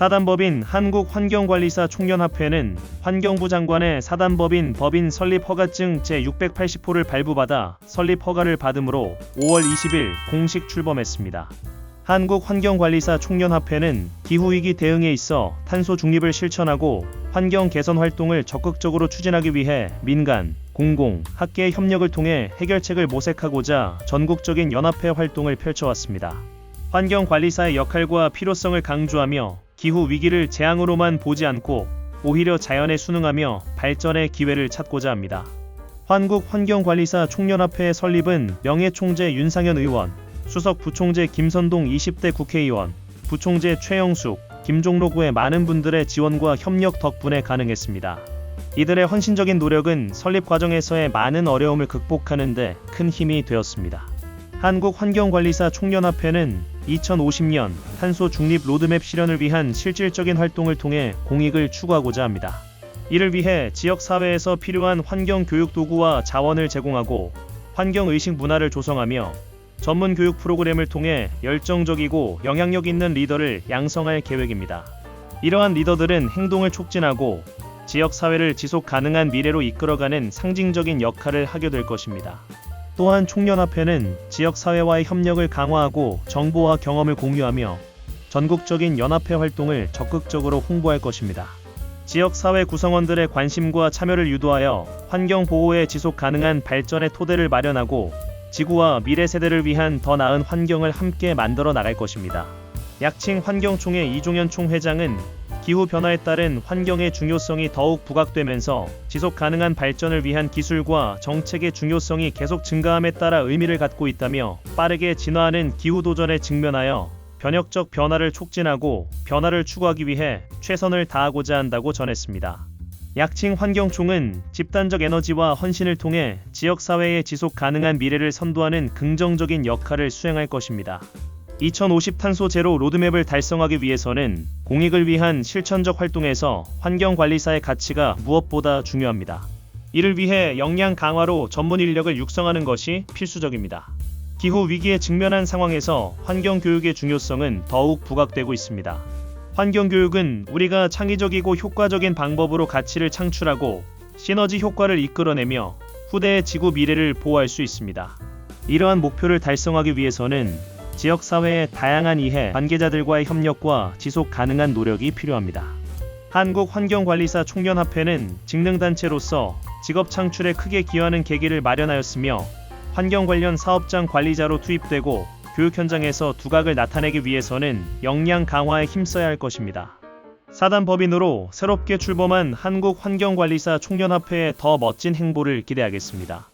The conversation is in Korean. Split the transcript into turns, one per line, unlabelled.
사단법인 한국환경관리사 총연합회는 환경부 장관의 사단법인 법인 설립 허가증 제680호를 발부받아 설립 허가를 받음으로 5월 20일 공식 출범했습니다. 한국환경관리사 총연합회는 기후위기 대응에 있어 탄소 중립을 실천하고 환경 개선 활동을 적극적으로 추진하기 위해 민간, 공공, 학계의 협력을 통해 해결책을 모색하고자 전국적인 연합회 활동을 펼쳐왔습니다. 환경관리사의 역할과 필요성을 강조하며 기후 위기를 재앙으로만 보지 않고 오히려 자연에 순응하며 발전의 기회를 찾고자 합니다. 한국환경관리사 총연합회 설립은 명예총재 윤상현 의원, 수석 부총재 김선동 20대 국회의원, 부총재 최영숙, 김종로구의 많은 분들의 지원과 협력 덕분에 가능했습니다. 이들의 헌신적인 노력은 설립 과정에서의 많은 어려움을 극복하는 데 큰 힘이 되었습니다. 한국환경관리사 총연합회는 2050년 탄소 중립 로드맵 실현을 위한 실질적인 활동을 통해 공익을 추구하고자 합니다. 이를 위해 지역 사회에서 필요한 환경 교육 도구와 자원을 제공하고 환경 의식 문화를 조성하며 전문 교육 프로그램을 통해 열정적이고 영향력 있는 리더를 양성할 계획입니다. 이러한 리더들은 행동을 촉진하고 지역 사회를 지속 가능한 미래로 이끌어가는 상징적인 역할을 하게 될 것입니다. 또한 총연합회는 지역 사회와의 협력을 강화하고 정보와 경험을 공유하며 전국적인 연합회 활동을 적극적으로 홍보할 것입니다. 지역 사회 구성원들의 관심과 참여를 유도하여 환경 보호의 지속 가능한 발전의 토대를 마련하고 지구와 미래 세대를 위한 더 나은 환경을 함께 만들어 나갈 것입니다. 약칭 환경총회 이종현 총회장은 기후 변화에 따른 환경의 중요성이 더욱 부각되면서 지속 가능한 발전을 위한 기술과 정책의 중요성이 계속 증가함에 따라 의미를 갖고 있다며 빠르게 진화하는 기후 도전에 직면하여 변혁적 변화를 촉진하고 변화를 추구하기 위해 최선을 다하고자 한다고 전했습니다. 약칭 환경총은 집단적 에너지와 헌신을 통해 지역 사회의 지속 가능한 미래를 선도하는 긍정적인 역할을 수행할 것입니다. 2050 탄소 제로 로드맵을 달성하기 위해서는 공익을 위한 실천적 활동에서 환경관리사의 가치가 무엇보다 중요합니다. 이를 위해 역량 강화로 전문 인력을 육성하는 것이 필수적입니다. 기후 위기에 직면한 상황에서 환경 교육의 중요성은 더욱 부각되고 있습니다. 환경 교육은 우리가 창의적이고 효과적인 방법으로 가치를 창출하고 시너지 효과를 이끌어내며 후대의 지구 미래를 보호할 수 있습니다. 이러한 목표를 달성하기 위해서는 지역 사회의 다양한 이해 관계자들과의 협력과 지속 가능한 노력이 필요합니다. 한국환경관리사 총연합회는 직능단체로서 직업 창출에 크게 기여하는 계기를 마련하였으며 환경 관련 사업장 관리자로 투입되고 교육 현장에서 두각을 나타내기 위해서는 역량 강화에 힘써야 할 것입니다. 사단 법인으로 새롭게 출범한 한국환경관리사 총연합회의 더 멋진 행보를 기대하겠습니다.